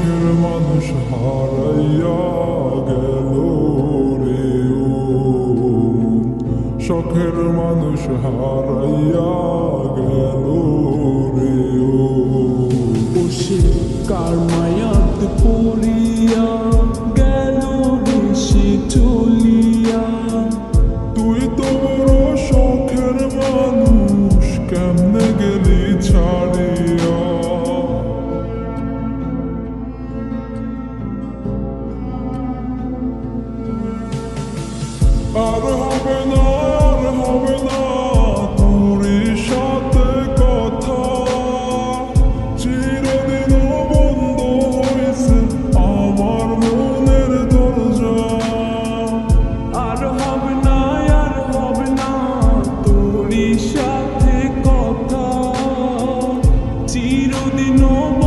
বুকের মানুষ হারাইয়া গেল রে শখের মানুষ হারাইয়া গেল রে কার মায়াত পড়িয়া di know.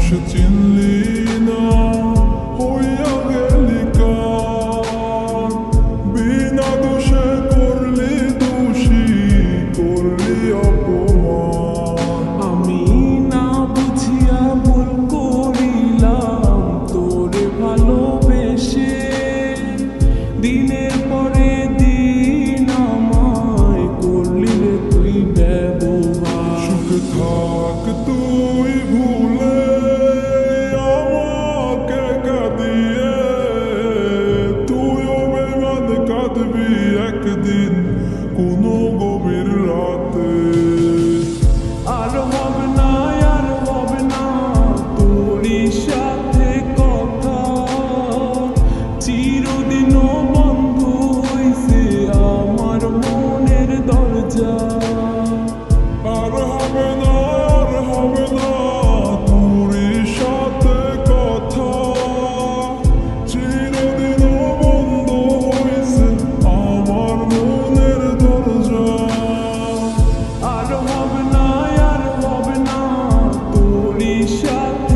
是经历 me.